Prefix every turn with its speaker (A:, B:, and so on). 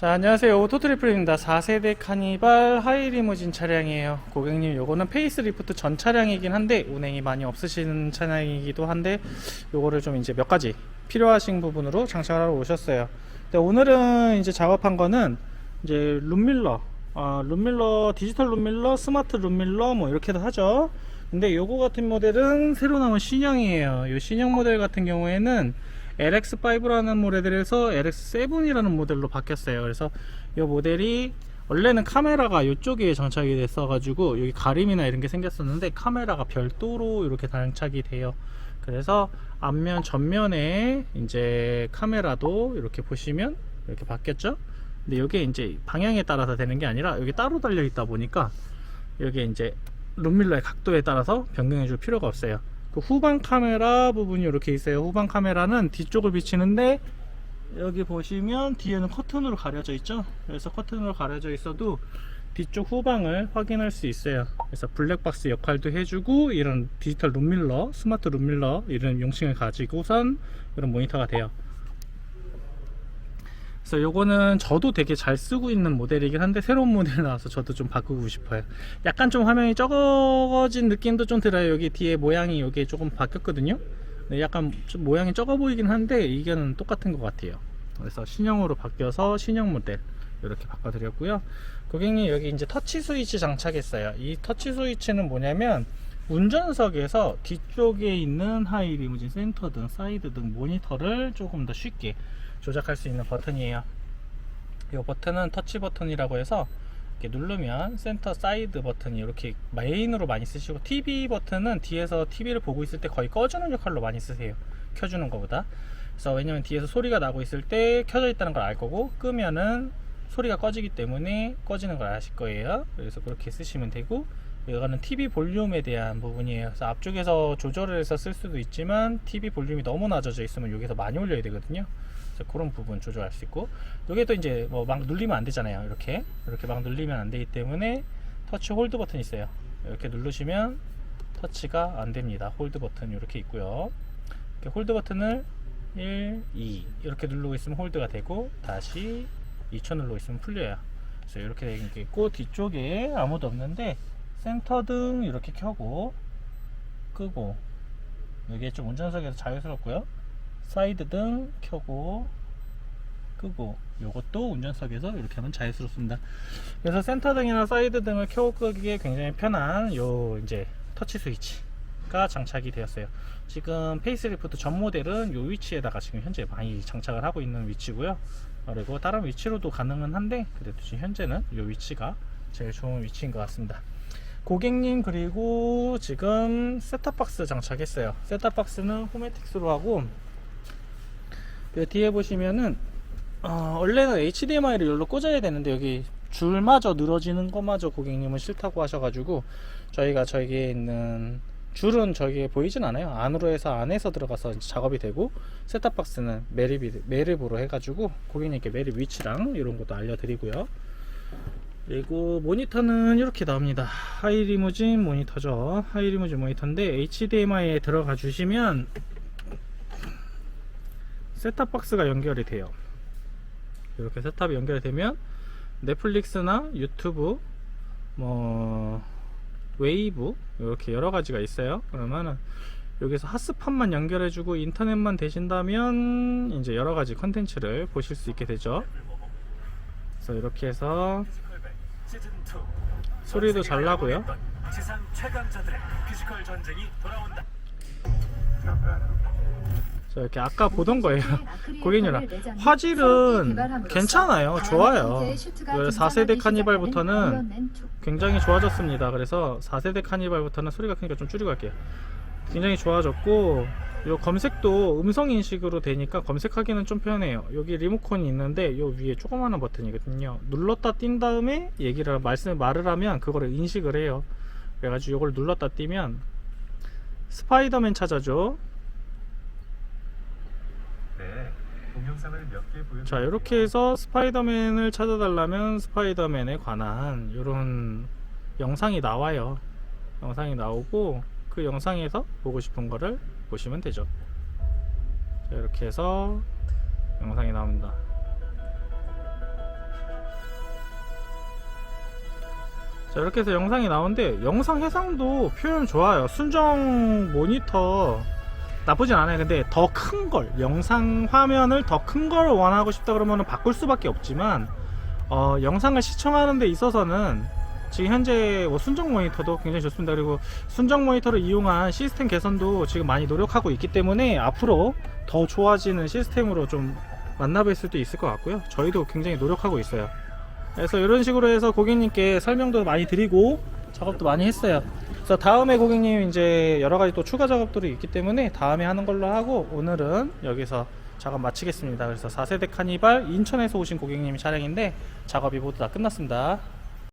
A: 자 안녕하세요. 오토트리플입니다. 4세대 카니발 하이리무진 차량이에요. 고객님 요거는 페이스리프트 전 차량이긴 한데 운행이 많이 없으신 차량이기도 한데 요거를 좀 이제 몇 가지 필요하신 부분으로 장착을 하러 오셨어요. 근데 오늘은 이제 작업한 거는 이제 룸밀러 아, 룸밀러 디지털 룸밀러 스마트 룸밀러 뭐 이렇게도 하죠. 근데 요거 같은 모델은 새로 나온 신형이에요. 요 신형 모델 같은 경우에는 LX5라는 모델에서 LX7이라는 모델로 바뀌었어요. 그래서 이 모델이 원래는 카메라가 이쪽에 장착이 됐어 가지고 여기 가림이나 이런 게 생겼었는데 카메라가 별도로 이렇게 장착이 돼요. 그래서 앞면 전면에 이제 카메라도 이렇게 보시면 이렇게 바뀌었죠. 근데 이게 이제 방향에 따라서 되는 게 아니라 여기 따로 달려 있다 보니까 여기 이제 룸밀러의 각도에 따라서 변경해 줄 필요가 없어요. 그 후방 카메라 부분이 이렇게 있어요. 후방 카메라는 뒤쪽을 비치는데 여기 보시면 뒤에는 커튼으로 가려져 있죠. 그래서 커튼으로 가려져 있어도 뒤쪽 후방을 확인할 수 있어요. 그래서 블랙박스 역할도 해주고 이런 디지털 룸밀러, 스마트 룸밀러 이런 용칭을 가지고선 이런 모니터가 돼요. 그래서 요거는 저도 되게 잘 쓰고 있는 모델이긴 한데 새로운 모델 나와서 저도 좀 바꾸고 싶어요. 약간 좀 화면이 적어진 느낌도 좀 들어요. 여기 뒤에 모양이 여기 조금 바뀌었거든요. 네, 약간 좀 모양이 적어 보이긴 한데 이게는 똑같은 것 같아요. 그래서 신형으로 바뀌어서 신형 모델 이렇게 바꿔드렸고요. 고객님 여기 이제 터치 스위치 장착했어요. 이 터치 스위치는 뭐냐면 운전석에서 뒤쪽에 있는 하이 리무진 센터 등 사이드 등 모니터를 조금 더 쉽게 조작할 수 있는 버튼이에요. 이 버튼은 터치 버튼이라고 해서 이렇게 누르면 센터 사이드 버튼이 이렇게 메인으로 많이 쓰시고 TV 버튼은 뒤에서 TV를 보고 있을 때 거의 꺼주는 역할로 많이 쓰세요. 켜주는 것보다. 그래서 왜냐면 뒤에서 소리가 나고 있을 때 켜져 있다는 걸 알 거고 끄면은 소리가 꺼지기 때문에 꺼지는 걸 아실 거예요. 그래서 그렇게 쓰시면 되고 이거는 TV 볼륨에 대한 부분이에요. 그래서 앞쪽에서 조절을 해서 쓸 수도 있지만 TV 볼륨이 너무 낮아져 있으면 여기서 많이 올려야 되거든요. 그래서 그런 부분 조절할 수 있고 여기도 이제 뭐 막 눌리면 안 되잖아요. 이렇게 이렇게 막 눌리면 안 되기 때문에 터치 홀드 버튼이 있어요. 이렇게 누르시면 터치가 안 됩니다. 홀드 버튼 이렇게 있고요. 이렇게 홀드 버튼을 1, 2 이렇게 누르고 있으면 홀드가 되고 다시 2초 누르고 있으면 풀려요. 그래서 이렇게 되어 있고 뒤쪽에 아무도 없는데 센터 등 이렇게 켜고 끄고 이게 좀 운전석에서 자유스럽고요. 사이드 등 켜고 끄고 요것도 운전석에서 이렇게 하면 자유스럽습니다. 그래서 센터 등이나 사이드 등을 켜고 끄기에 굉장히 편한 요 이제 터치 스위치가 장착이 되었어요. 지금 페이스리프트 전 모델은 요 위치에다가 지금 현재 많이 장착을 하고 있는 위치고요. 그리고 다른 위치로도 가능은 한데 그래도 지금 현재는 요 위치가 제일 좋은 위치인 것 같습니다. 고객님 그리고 지금 셋탑박스 장착했어요. 셋탑박스는 호메틱스로 하고 그 뒤에 보시면은 어, 원래는 HDMI를 여기로 꽂아야 되는데 여기 줄마저 늘어지는 것마저 고객님은 싫다고 하셔가지고 저희가 저기에 있는 줄은 저기에 보이진 않아요 안으로 해서 안에서 들어가서 작업이 되고 셋탑박스는 매립이, 매립으로 해가지고 고객님께 매립 위치랑 이런 것도 알려드리고요 그리고 모니터는 이렇게 나옵니다. 하이리무진 모니터죠. 하이리무진 모니터인데 HDMI에 들어가 주시면 셋탑박스가 연결이 돼요. 이렇게 셋탑이 연결이 되면 넷플릭스나 유튜브 뭐 웨이브 이렇게 여러 가지가 있어요. 그러면은 여기서 핫스팟만 연결해주고 인터넷만 되신다면 이제 여러 가지 컨텐츠를 보실 수 있게 되죠. 그래서 이렇게 해서 소리도 잘 나고요
B: 지상 최강자들의 피지컬 전쟁이 돌아온다.
A: 자, 이렇게 아까 보던 거예요. 고객님랑 화질은 괜찮아요. 좋아요. 그 4세대 카니발부터는 굉장히 좋아졌습니다. 그래서 4세대 카니발부터는 소리가 크니까 좀 줄이고 할게요. 굉장히 좋아졌고 요 검색도 음성 인식으로 되니까 검색하기는 좀 편해요. 여기 리모컨이 있는데 요 위에 조그마한 버튼이거든요. 눌렀다 띈 다음에 얘기를 말씀 말을 하면 그거를 인식을 해요. 그래가지고 이걸 눌렀다 띄면 스파이더맨 찾아줘.
B: 네.
A: 자 이렇게 해서 스파이더맨을 찾아달라면 스파이더맨에 관한 이런 영상이 나와요 영상이 나오고 그 영상에서 보고 싶은 거를 보시면 되죠. 자, 이렇게 해서 영상이 나옵니다. 자 이렇게 해서 영상이 나오는데 영상 해상도 표현 좋아요 순정 모니터 나쁘진 않아요 근데 더 큰 걸 영상 화면을 더 큰 걸 원하고 싶다 그러면 바꿀 수밖에 없지만 어, 영상을 시청하는 데 있어서는 지금 현재 뭐 순정 모니터도 굉장히 좋습니다 그리고 순정 모니터를 이용한 시스템 개선도 지금 많이 노력하고 있기 때문에 앞으로 더 좋아지는 시스템으로 좀 만나뵐 수도 있을 것 같고요 저희도 굉장히 노력하고 있어요 그래서 이런 식으로 해서 고객님께 설명도 많이 드리고 작업도 많이 했어요. 그래서 다음에 고객님 이제 여러 가지 또 추가 작업들이 있기 때문에 다음에 하는 걸로 하고 오늘은 여기서 작업 마치겠습니다. 그래서 4세대 카니발 인천에서 오신 고객님 차량인데 작업이 모두 다 끝났습니다.